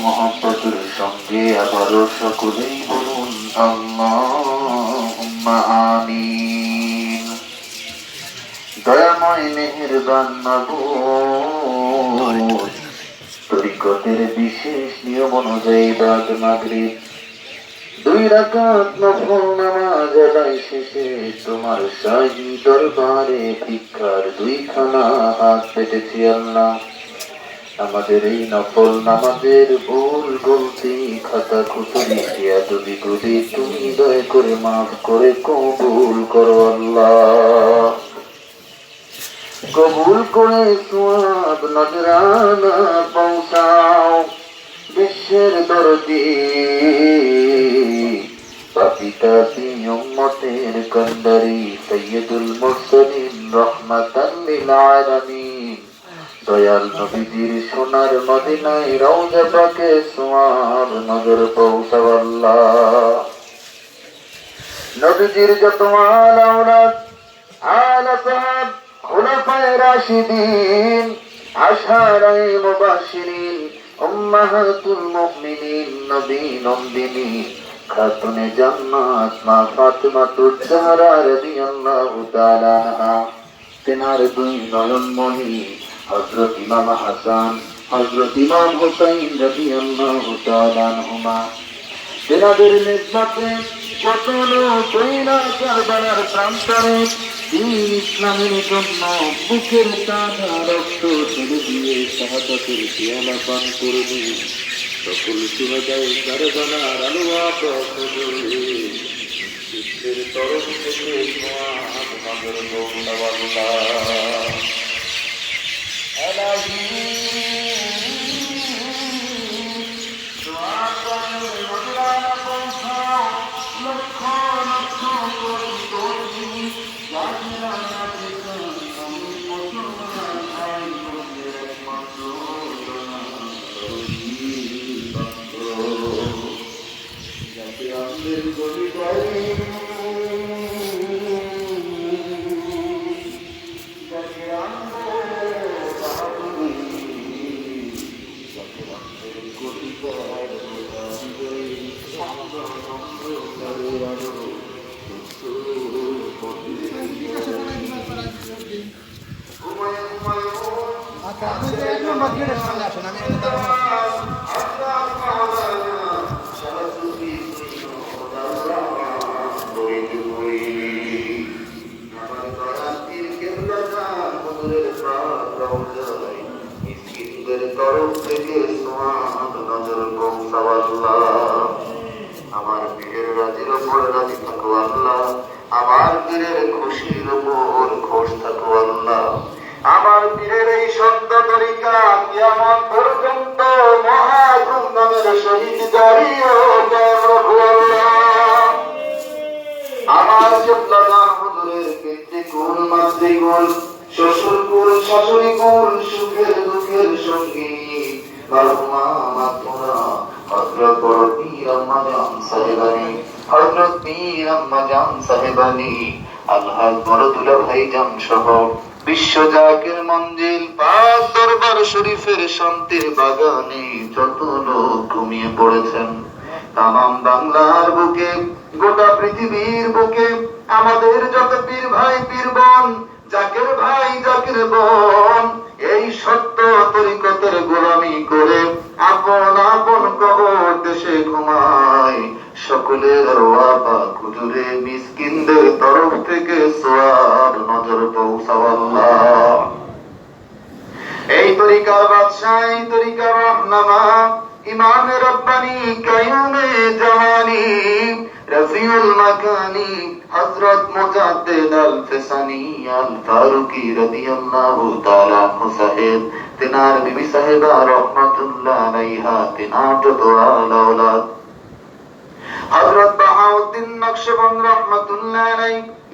মহব্বতের সঙ্গে আবারও সকলেই বলুন আমিন দয়াময় মেহেরবান তরিকতের বিশেষ নিয়ম অনুযায়ী বাদ মাগরিব দুই রাকাত নফল নামাজ আদায় শেষে তোমার শাহী দরবারে ভিক্ষার দুইখানা হাত পেতেছি আল্লাহ আমাদের এই নফল নামাজের ভুল গলতি খাতা খুতুরি দিয়া যদি গুলি তুমি দয়া করে মাফ করে কবুল করো আল্লাহ। কবুল করে সোয়াব নজরানা পৌঁছাও বিশ্বের দরদি। পাপিতা উম্মতের কন্দারি সৈয়দুল মুরসালিন রহমাতাল আলামিন। দয়াল নবীজির সোনার মদিনায় রওজা পাকে সোয়াব নজর পৌঁছাও আল্লাহ নবীজির যত আল আওলাদ, আল সাহাব খুলাফায়ে রাশিদিন, আশারায়ে মুবাশশিরিন, উম্মাহাতুল মুমিনিন, নবী নন্দিনী, খাতুনে জান্নাত, মা ফাতিমাতুজ জাহরা রাদিয়াল্লাহু তাআলা তেনার দুই নয়নমণি হযরত ইমাম হাসান, হযরত ইমাম হুসাইন তাআলা আনহুমা। তেনাদের নেতৃত্বে কতল কইরা কারবালার প্রান্তরে দিন ইসলামের জন্য বুকের টানা রক্ত ছেড়ে দিয়ে শাহাদাতের পেয়ালা পান করবে। সকল সুহাদায় কারবালার আলোয়া বিশ্বের তরফ থেকে সোয়াব নজর গৌরবাল্লাহ I love you. তরফ থেকে নজর পৌঁছাবাল্লাহ আমার পীরের রাজির ওপর রাজি থাকো আল্লাহ। আমার পীরের খুশির ওপর খুশ থাকো আল্লাহ। আমার পীরের এই সত্য তরিকা কিয়ামত পর্যন্ত মহাগুম নামের শহীদ জারি ও কায়েম রাখো আল্লাহ? আমার জবলাদান হুজুরের পিতৃকুল মাতৃকুল সুখের দুঃখের দরবার শরীফের শান্তির বাগানে যত লোক ঘুমিয়ে পড়েছেন, তামাম বাংলার বুকে, গোটা পৃথিবীর বুকে, আমাদের যত পীর ভাই, পীর বোন জাকের ভাই জাকের বোন, এই সত্য তরিকতের গোলামি করে আপন আপন কবর দেশে ঘুমায়। সকলের রোয়াবা কুজুরে মিসকিনদের তরফ থেকে সোয়াব নজর পৌঁছাওয়াল্লাহ এই তরিকার বাদশাহ, এই তরিকার রহনামা, ইমাম রব্বানি কায়ুমে জামানি রফিউল মাকানি হযরত মুজাদ্দিদ আল ফিসানি আল ফারুকি রাদিয়াল্লাহু তাআলা আনহু সাহেব, তিনার বিবি সাহেবা রহমাতুল্লাহ আলাইহা, তিনার যত আল আওলাদ হযরত বাহাউদ্দিন নকশবন্দ রহমাতুল্লাহ আলাইহি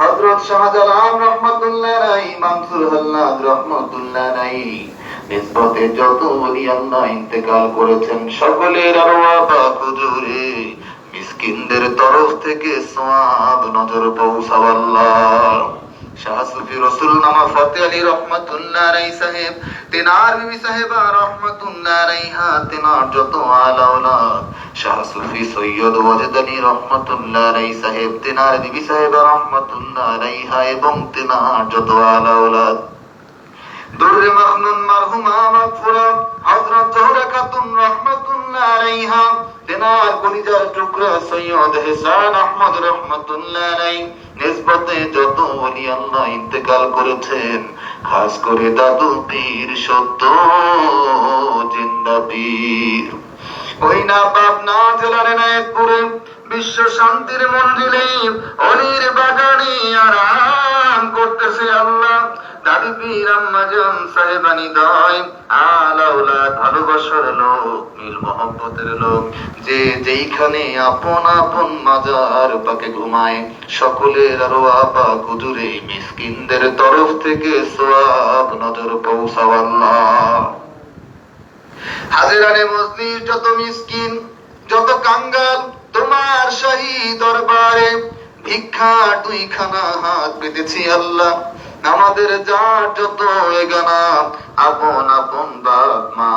হযরত শাহজালাল রাহমাতুল্লাহ আলাইহি, মানসুর হাল্লাদ রাহমাতুল্লাহ আলাইহি। নিসবতে যত ওলি আল্লাহ ইন্তেকাল করেছেন, সকলের আরওয়া বা হুজুরে, মিসকিনদের তরফ থেকে সওয়াব নজর পৌঁছাওয়াল্লাহ শাহ সুফি রসুল নামা ফতে আলী রহমতুল্লাহ রাই সাহেব, তেনার বিবি সাহেবা রহমতুল্লাহ রাইহা তেনার যত আলাওলা শাহ সুফি সৈয়দ ওয়াজেদ আলী রহমতুল্লাহ রাই সাহেব, তেনার বিবি সাহেবা রহমতুল্লাহ রাইহা এবং তেনার যত আলাউলাদ মারহুমা হযরত জোহরা খাতুন রাহমাতুল্লাহ আলাইহা কলিজার টুকরা সৈয়দ হেসান আহমদ নিসবতে যত ওলি আল্লাহ ইন্তেকাল করেছেন, খাস করে দাদু পীর, সত্য জিন্দা পীর। ওই না বিশ্ব শান্তির মন্দিরে অলির বাগানে আরাম করতেছে আল্লাহ। সাহেবানি দয়। আলাউলা ভালোবাসার লোক, মিল মহব্বতের লোক, যে যেইখানে আপন আপন মাজার পাকে ঘুমায়, সকলের আরও আপা কুদুরে মিসকিনদের তরফ থেকে সোয়াব নজর হাজিরানে যত মিসকিন, যত কাঙ্গাল, তোমার শাহী দরবারে ভিক্ষা দুইখানা হাত পেতেছি আল্লাহ। আমাদের যার যত এগানা আপন আপন বাপ মা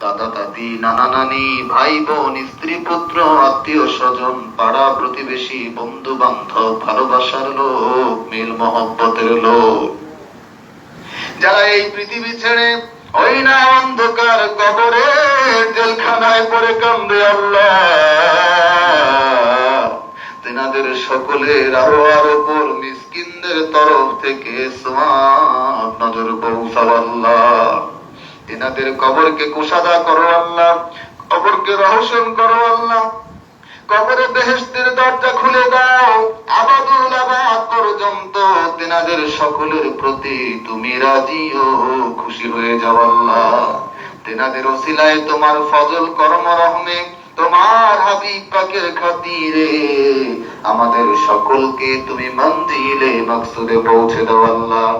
দাদা দাদি, নানা নানি ভাই বোন স্ত্রী পুত্র, আত্মীয় স্বজন, পাড়া প্রতিবেশী, বন্ধু বান্ধব, ভালোবাসার লোক, মিল মহব্বতের লোক। যারা এই পৃথিবী ছেড়ে ওই না অন্ধকার কবরে জেলখানায় পড়ে কান্দে আল্লাহ। তেনাদের সকলের আরও আর উপর মিসকিনদের তরফ থেকে নজর পৌঁছাল আল্লাহ। তেনাদের কবরকে কুশাদা করো আল্লাহ, কবরকে রহস্যম করো আল্লাহ। কবরে বেহেশতের দরজা খুলে দাও, আবাদুল আবাদ পর্যন্ত তেনাদের সকলের প্রতি তুমি রাজি ও খুশি হয়ে যাও আল্লাহ। তেনাদের ওসিলায় তোমার ফজল কর্ম রহমে তোমার হাবিব পাকের খাতিরে আমাদের সকলকে তুমি মঞ্জিলে মাকসুদে পৌঁছে দাও আল্লাহ।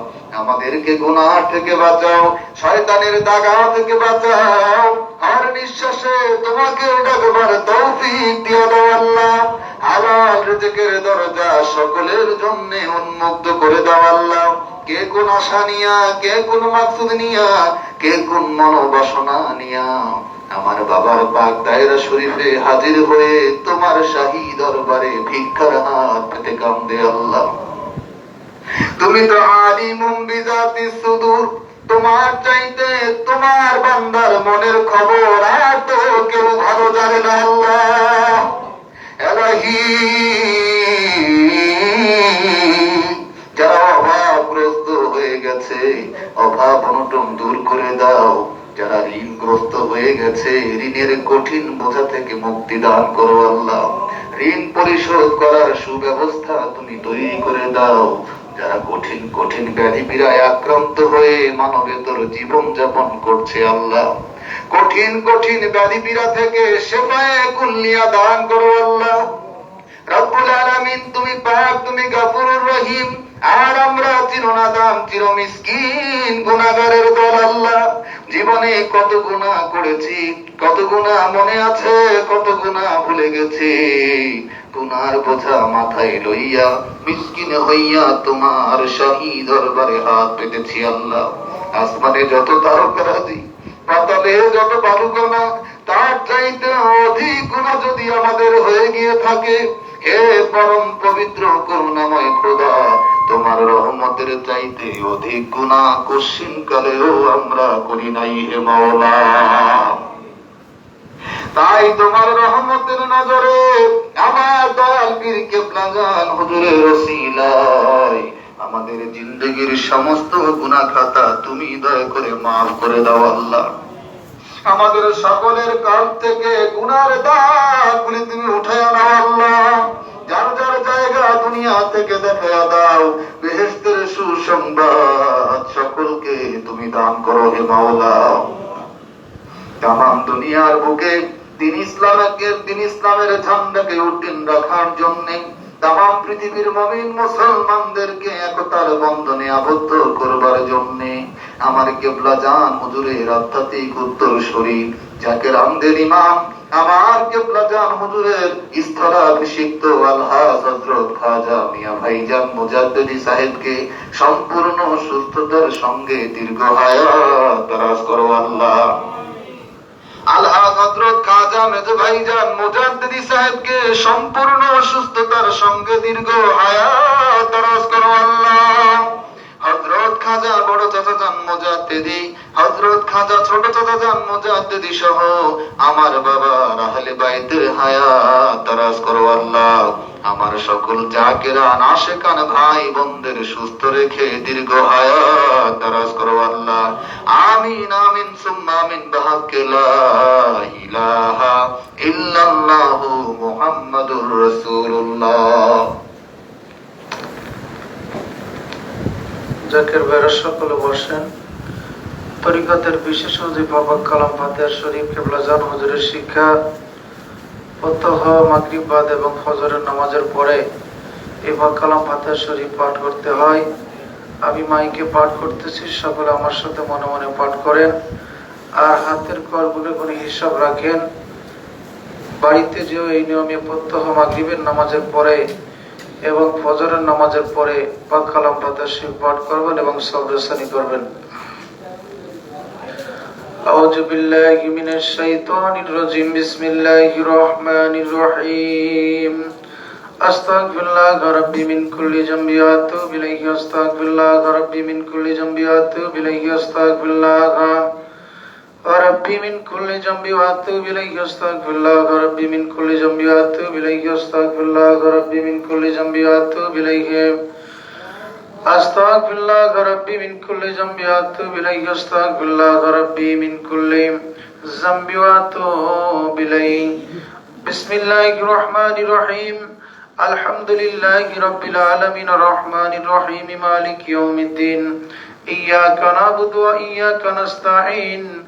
আমাদেরকে গুনাহ থেকে বাঁচাও, শয়তানের দাগা থেকে বাঁচাও। আর নিঃশ্বাসে তোমাকে ডাকবার তৌফিক দিয়ে দাও আল্লাহ। হালাল রিজিকের দরজা সকলের জন্য উন্মুক্ত করে দাও আল্লাহ। কে কোন আশা নিয়া, কে কোন মাকসুদ নিয়া, কে কোন মনোবাসনা নিয়া। আমার বাবার পাক দায়রা শরীফে হাজির হয়ে তোমার শাহী দরবারে ভিক্ষার হাত পেতে কান্দে আল্লাহ। তুমি তো আলিমুম বিজাতি, সুদূর। তোমার চাইতে তোমার বান্দার মনের খবর আর তো কেউ ভালো জানে না আল্লাহ। এলাহি। যারা অভাবগ্রস্ত হয়ে গেছে, অভাব অনটন দূর করে দাও। যারা ঋণগ্রস্ত হয়ে গেছে ঋণের কঠিন বোঝা থেকে মুক্তি দান করো আল্লাহ। ঋণ পরিশোধ করার সুব্যবস্থা তুমি তৈরি করে দাও। যারা কঠিন কঠিন ব্যাধি পীড়ায় আক্রান্ত হয়ে মানবেতর জীবন যাপন করছে আল্লাহ। কঠিন কঠিন ব্যাধি পীড়া থেকে সেবায় কুল্লিয়া দান করো আল্লাহ। রব্বুল আলামিন, তুমি পাক, তুমি গাফুরুর রহিম। আর আমরা চিরনাদাম চির মিসকিন গুনাহগারের দল আল্লাহ। জীবনে কত গুনাহ করেছি, কত গুনাহ মনে আছে, কত গুনাহ ভুলে গেছি। গুনার বোঝা মাথায় লইয়া, মিসকিন হইয়া তোমার শাহী দরবারে হাত পেতেছি আল্লাহ। আসমানে যত তারকারাজি পাতালে যত বালুকণা তার চাইতে অধিক গুণা যদি আমাদের হয়ে গিয়ে থাকে, হে পরম পবিত্র করুণাময় খোদা তোমার রহমতের চাইতে অধিক গুণা কশিন কালেও আমরা করি নাই হে মাওলা। তাই তোমার রহমতের নজরে আমার দয়াল পীর কেবলাগান হুজুরের রসিলায় আমাদের জিন্দগির সমস্ত গুনাহ খাতা তুমি দয়া করে মাফ করে দাও আল্লাহ। আমাদের সকলের কাল থেকে গুনার দাগগুলি তুমি উঠে আনো আল্লাহ। যার যার জায়গা দুনিয়া থেকে দেখে দাও। বেহেস্তের সুসংবাদ সকলকে তুমি দান করো হে মাওলা। তামাম দুনিয়ার বুকে দিন ইসলামকে, দিন ইসলামের ঝান্ডাকে উড্ডীন রাখার জন্য তামাম পৃথিবীর মমিন মুসলমানদেরকে একতার বন্ধনে আবদ্ধ করবার জন্য আমার কেবলা জান হুজুরের আধ্যাত্মিক উত্তরসূরি যাকে রামদের ইমাম, আমার কেবলা জান হুজুরের খাজা মিয়া ভাইজান সাহেবকে সম্পূর্ণ সুস্থতার সঙ্গে দীর্ঘ হায়াত করো আল্লাহ। সম্পূর্ণ সুস্থতার সঙ্গে দীর্ঘ করো আল্লাহ। হযরত খাজা, বড় চাচা যান মুজাদ্দিদি হযরত খাজা, ছোট চাচা যান মুজাদ্দিদি সহ আমার বাবা আহলে বাইতের হায়াত দারাজ করো আল্লাহ। আমার সকল জাকেরা নাশেকান ভাই বোনদের সুস্থ রেখে দীর্ঘ হায়াত দারাজ করো আল্লাহ। আমিন আমিন, সুম্মা আমিন, বাহাক্কে লা ইলাহা ইল্লাল্লাহু মুহাম্মাদুর রাসূলুল্লাহ। জাকের ভাইরা সকলে বসেন। তরিকতের বিশেষ অজিফ বাবা কালাম ফাতেহার শরীফ কেবলা জান হুজুরের শিক্ষা, প্রত্যহ মাগরিবাদ এবং ফজরের নামাজের পরে এই কালাম ফাতেহার শরীফ পাঠ করতে হয়। আমি মাইকে পাঠ করতেছি, সকলে আমার সাথে মনে মনে পাঠ করেন। আর হাতের কর গুনে গুনে হিসাব রাখেন। বাড়িতে যেও এই নিয়মে প্রত্যহ মাগরিবের নামাজের পরে এবং ফজরের নামাজের পরে পাক কালাম পাতা শিব পাঠ করবেন এবং সবরেসানি করবেন أعوذ بالله من الشيطان الرجيم بسم الله الرحمن الرحيم أستغفر الله ربي من كل ذنب وأتوب إليه أستغفر الله ربي من كل ذنب وأتوب إليه أستغفر الله ربي من كل ذنب وأتوب إليه أستغفر الله ربي من كل ذنب وأتوب إليه أستغفر الله ربي من كل ذنب وأتوب إليه أستغفر الله ربي من كل ذنب وأتوب إليه أستغفر الله ربي من كل ذنب وأتوب إليه بسم الله الرحمن الرحيم الحمد لله رب العالمين الرحمن الرحيم مالك يوم الدين إياك نعبد وإياك نستعين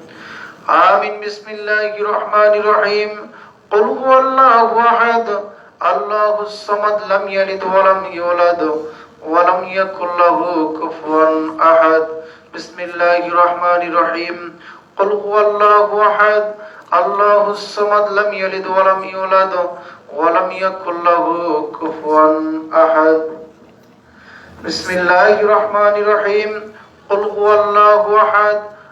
آمين. بسم الله الرحمن الرحيم. قل هو الله أحد. الله الصمد لم يلد ولم يولد ولم يكن له كفوا أحد. بسم الله الرحمن الرحيم. قل هو الله أحد. الله الصمد لم يلد ولم يولد ولم يكن له كفوا أحد. بسم الله الرحمن الرحيم. قل هو الله أحد.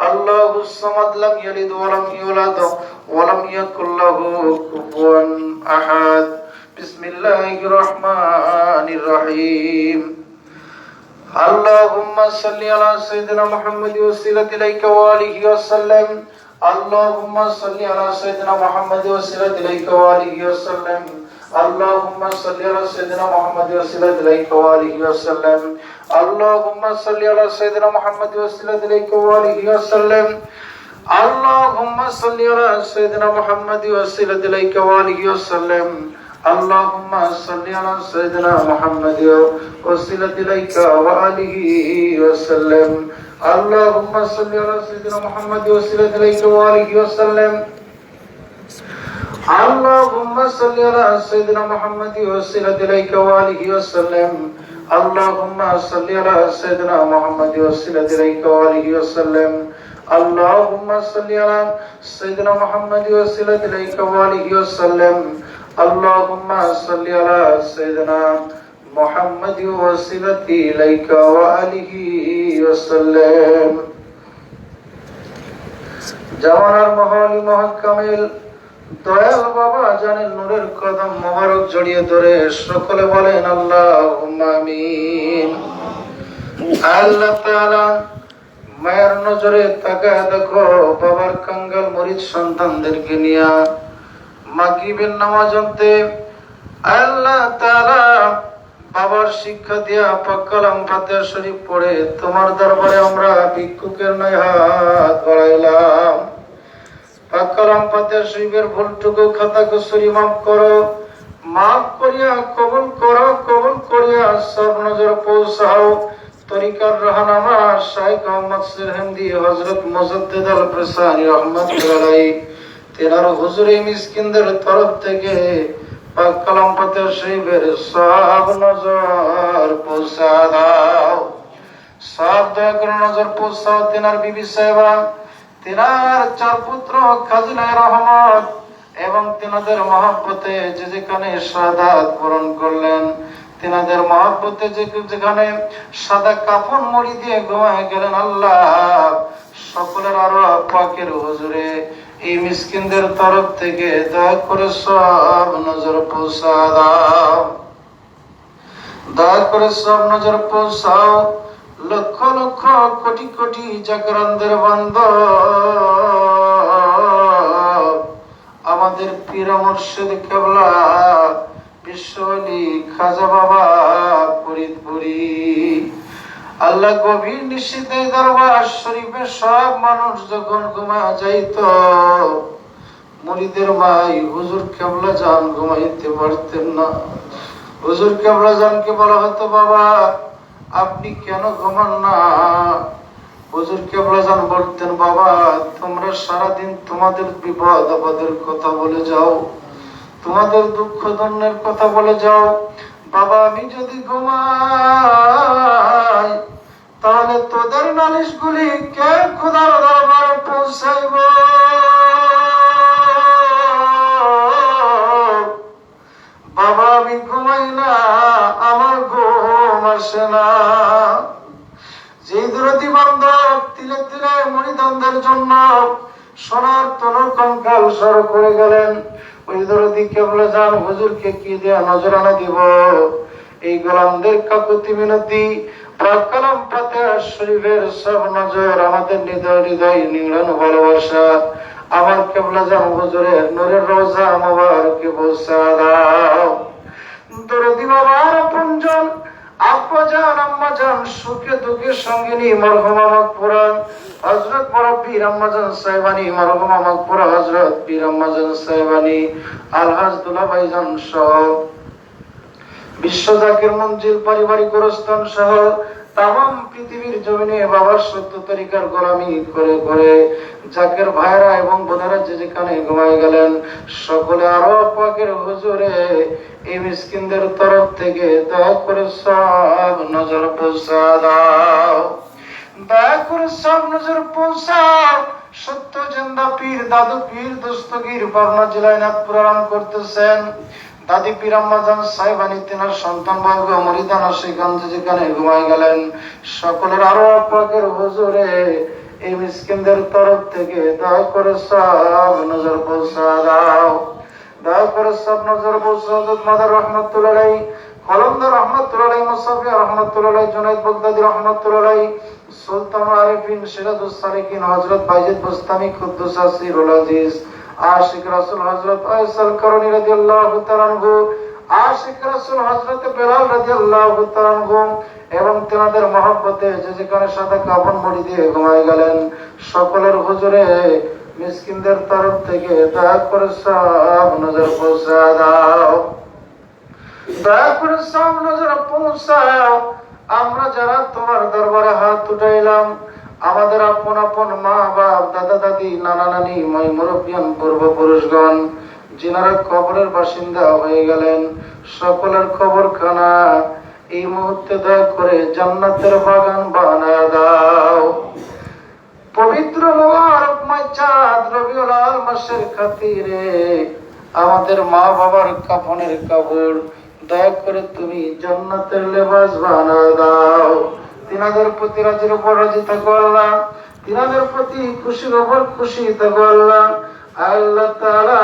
أحد الله الصمد لم يلد ولم يولد ولم يكن له كفوا أحد بسم الله الرحمن الرحيم اللهم صل على سيدنا محمد وسيلة إليك وآله وسلم اللهم صل على سيدنا محمد وسيلة إليك وآله وسلم اللهم صل على سيدنا محمد وسيلة إليك وآله وسلم اللهم صل على سيدنا محمد وسيلة إليك وآله وسلم اللهم صل على سيدنا محمد وسيلة إليك وآله وسلم اللهم صل على سيدنا محمد وسيلة إليك وآله وسلم اللهم صل على سيدنا محمد وسيلة إليك وآله وسلم اللهم صل على سيدنا محمد وسلم إليك وآله وسلم اللهم صل على سيدنا محمد وسلم إليك وآله وسلم اللهم صل على سيدنا محمد وسلم إليك وآله وسلم اللهم صل على سيدنا محمد وسلم إليك وآله وسلم جوانا المهول محكمل মায়ের নজরে তাকায় দেখো, বাবার কাঙ্গাল মরিচ সন্তানদেরকে নিয়া মাগরিবের নামাজ অন্তে আল্লাহ তাআলা বাবার শিক্ষা দিয়া পাক্কালাম ফাতিহা শরীফ পড়ে তোমার দরবারে আমরা ভিক্ষুকের নয় হাত বাড়াইলাম। পাক্কালাম ফাতিহা শরীফের ভুলটুকু খাতা কুসুরি মাফ মাফ করিয়া, কবুল করো, কবুল করিয়া সব হযরত মুজাদ্দিদ আল ফিসানি রহমাতুল্লাহ আলাইহি। তেনার হুজুরে তরফ থেকে পাক কালাম শরীফের সব নজর পৌঁছা দাও। সব দয়া করে নজর তেনার বিবি সাহেবা তেনার চার পুত্র খাজনায় রহমত এবং তেনাদের মহাব্বতে যে যেখানে সাদাত বরণ করলেন, তেনাদের মহাব্বতে যে যেখানে সাদা কাফন মরি দিয়ে ঘুমায় গেলেন আল্লাহ। সকলের আরও পাকের হুজুরে, এই মিসকিনদের তরফ থেকে দয়া করে সব নজর পৌঁছা দাও দয়া করে সব নজর পৌঁছাও। লক্ষ লক্ষ কোটি কোটি জাগরানদের বান্ধ। আমাদের পীর মুর্শিদ কেবলা বিশ্বলি খাজা বাবা ফরিদপুরি। আল্লাহ গভীর নিশ্চিতে দরবার শরীফে সব মানুষ যখন ঘুমা যাইত মুরিদের মাই হুজুর কেবলা জান ঘুমাইতে পারতেন না। হুজুর কেবলা জানকে বলা হতো, বাবা আপনি কেন ঘুমান না? হুজুর কেবলা জান বলতেন, বাবা, তোমরা সারাদিন তোমাদের বিপদ আপদের কথা বলে যাও। তোমাদের দুঃখ দন্যের কথা বলে যাও। বাবা, আমি যদি ঘুমাই, তাহলে তোদের নালিশ গুলি কে খোদার দরবারে পৌঁছাইব? বাবা আমি ঘুমাই না আমার ঘুম আসে না। যে দুরতি বান্ধব তিলে তিলে মণিদন্দের জন্য সোনার তনু কঙ্কাল সর করে গেলেন। ওই দরদি কেবল যান হুজুরকে কি দেয়া নজরানা দিব? এই গোলামদের কাকুতি মিনতি কালাম পাতে শরীফের সব নজর আমাদের হৃদয় হৃদয় নিংড়ানো ভালোবাসা। আমার কেবলা যান হুজুরের নূরের রোজা মোবারকে বসা দাও দরদি বাবার আপনজন, আব্বাজান, আম্মাজান, সুখে পুরাণ হজরত মুরব্বীর আম্মাজান সাহেবানি পুরা হজরত পীর আম্মাজান সাহেবানি, আলহাজ দুলাভাই জান সহ, বিশ্ব জাকির মঞ্জিল পারিবারিক গোরস্থান সহ তাম পৃথিবীর জমিনে বাবার সত্য তরিকার গোলামি করে করে জাকের ভাইরা এবং বোনেরা যে যেখানে ঘুমাই গেলেন, সকলে আরও পাকের হুজুরে এই মিসকিনদের তরফ থেকে দয়া করে সব নজর পৌঁছা দাও। দয়া করে সব নজর পৌঁছাও। সত্য জেন্দা পীর, দাদু পীর দস্তগীর পাবনা জেলায় নাগপুর আরাম করতেছেন। দাদি পীর আম্মাজান সাহেবানি তেনার সন্তান বর্গ মরিদানা সেখান যেখানে ঘুমায় গেলেন। সকলের আরও আপনাদের হুজুরে এই মিসকিনদের তরফ থেকে দয়া করে সব নজর পৌঁছা দাও। দয়া করে সব নজর পৌঁছা হজরত মাদার রহমতুল্লাহ কলন্দর রহমতুল্লাহ মুসাফি রহমতুল্লাহ জুনাইদ বগদাদি রহমতুল্লাহ সুলতান আরিফিন সিরাজুস সালিকিন, হযরত বাইজিদ বুস্তামি কুদ্দুস আসিরুল আজিজ আশিক রাসূল হযরত আয়সাল আশিক রাসূল হযরত বেলাল তাআলা আনহু এবং তেনাদের মহব্বতে যে যেখানে মুড়ি দিয়ে ঘুমায় গেলেন, সকলের হুজুরে মিসকিনদের তরফ থেকে দয়া করে সব নজর পৌঁছা দাও। দয়া করে সব নজর পৌঁছাও আমরা যারা তোমার দরবারে হাত উঠাইলাম আমাদের আপন আপন মা বাপ, দাদা দাদি, নানা নানি, মাই মুরব্বিয়ান, পূর্বপুরুষগণ, যিনারা কবরের বাসিন্দা হয়ে গেলেন, সকলের খবর খানা এই মুহূর্তে দয়া করে জান্নাতের বাগান বানায় দাও। পবিত্র মোবারকময় চাঁদ রবিউল আল মাসের খাতিরে আমাদের মা বাবার কাফনের কাপড় দয়া করে তুমি জান্নাতের লেবাস বানা দাও। তিনাদের প্রতি রাজির উপর রাজি থাকো আল্লাহ তিনাদের প্রতি খুশির উপর খুশি থাকো আল্লাহ আল্লাহ তাআলা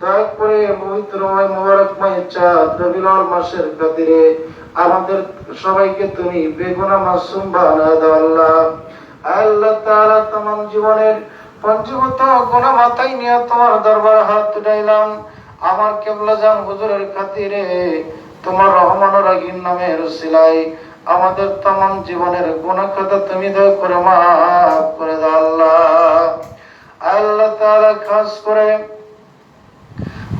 দয়া করে মাসের আমাদের সবাইকে তুমি বেগুনা মাসুম বানা দাও আল্লাহ। আল্লাহ তাআলা তোমার জীবনের পঞ্চমত গুণা মাথায় নিয়ে তোমার দরবার হাত উঠাইলাম আমার কেবলা জান হুজুরের খাতিরে তোমার রহমান রাগিন নামের সিলাই আমাদের তমাম জীবনের গুণা তুমি দয়া করে মাফ করে আল্লাহ। তাআলা খাস করে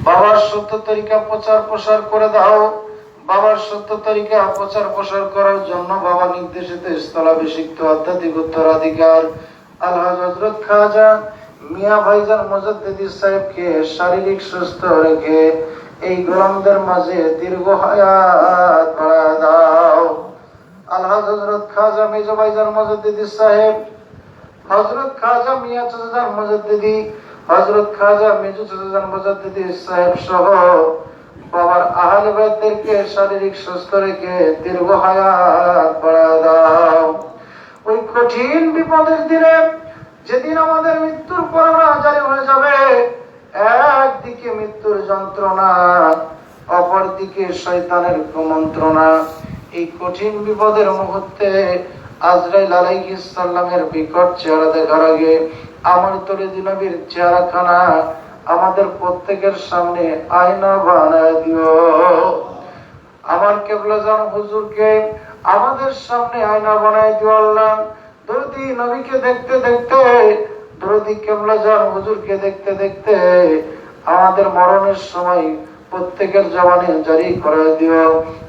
বাবার সত্য তরিকা প্রচার প্রসার করে দাও। বাবার সত্য তরিকা প্রচার প্রসার করার জন্য বাবা নির্দেশিত স্থলাভিষিক্ত আধ্যাত্মিক উত্তরাধিকার। আল্লাহ খাজা মিয়া ভাইজান মুজাদ্দিদি সাহেবকে শারীরিক সুস্থ রেখে এই গোলামদের মাঝে দীর্ঘ হায়াত দাও। আল্লাহ হজরত খাজা মেজো ভাইজান মুজাদ্দিদি সাহেব হজরত খাজা মিয়া চাচাজান মুজাদ্দিদি হজরত খাজা মিজু চাচাজান মুজাদ্দিদি সাহেব সহ বাবার আহলে বাইতদেরকে শারীরিক সুস্থ রেখে দীর্ঘ হায়াত বাড়ায় দাও। ওই কঠিন বিপদের দিনে যেদিন আমাদের মৃত্যুর পরোয়া জারি হয়ে যাবে, একদিকে মৃত্যুর যন্ত্রণা, অপরদিকে শয়তানের কুমন্ত্রণা। এই কঠিন বিপদের মুহূর্তে আজরাইল বিকট চেহারা দেখার আগে আমার চেহারাখানা আমাদের প্রত্যেকের সামনে আয়না বানায় দিও। আমার হুজুরকে আমাদের সামনে আয়না বানায় দিও আল্লাহ। দরদি নবীকে দেখতে দেখতে, দরদি হুজুরকে দেখতে দেখতে আমাদের মরণের সময় প্রত্যেকের জবানে জারি করে দিও।